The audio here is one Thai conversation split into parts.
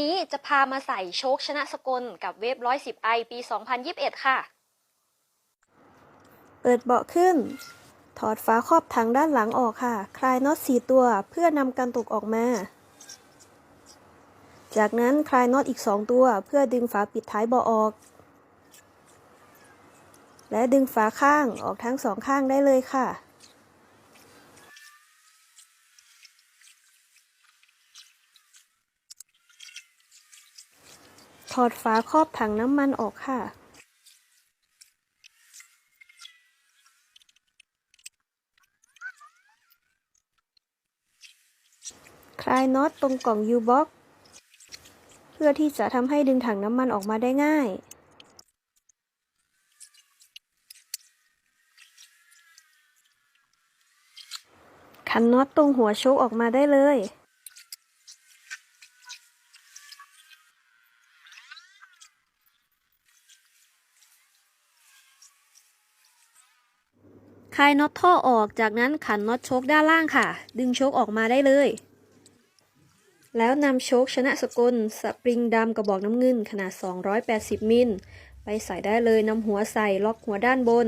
นี้จะพามาใส่โชคชนะสกลกับเวฟ 110ไอปี 2021 ค่ะ เปิดเบาะขึ้น ถอดฝาครอบถังด้านหลังออกค่ะ คลายน็อตส4ตัวเพื่อนำกันตกออกมา จากนั้นคลายน็อตอีก 2 ตัวเพื่อดึงฝาปิดท้ายเบาะออก และดึงฝาข้างออกทั้งสองข้างได้เลยค่ะ อดฝาครอบถังน้ำมันออกค่ะ คลายน็อตตรงกล่อง U-Box เพื่อที่จะทำให้ดึงถังน้ำมันออกมาได้ง่ายขันน็อตตรงหัวโชคออกมาได้เลย คลายน็อตท่อออกจากนั้นขันน็อตโชคด้านล่างค่ะ ดึงโชคออกมาได้เลย แล้วนำโชคชนะสกลสปริงดำกระบอกน้ำเงินขนาด 280 มิล ไปใส่ได้เลยนำหัวใส่ล็อกหัวด้านบน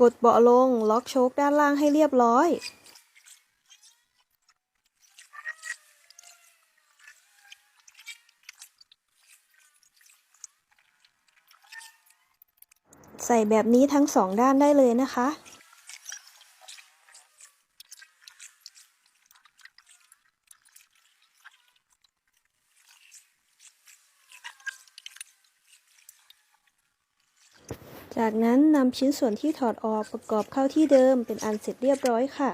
กดเบาะลงล็อกโชคด้านล่างให้เรียบร้อยใส่แบบนี้ทั้งสองด้านได้เลยนะคะ จากนั้นนำชิ้นส่วนที่ถอดออกประกอบเข้าที่เดิมเป็นอันเสร็จเรียบร้อยค่ะ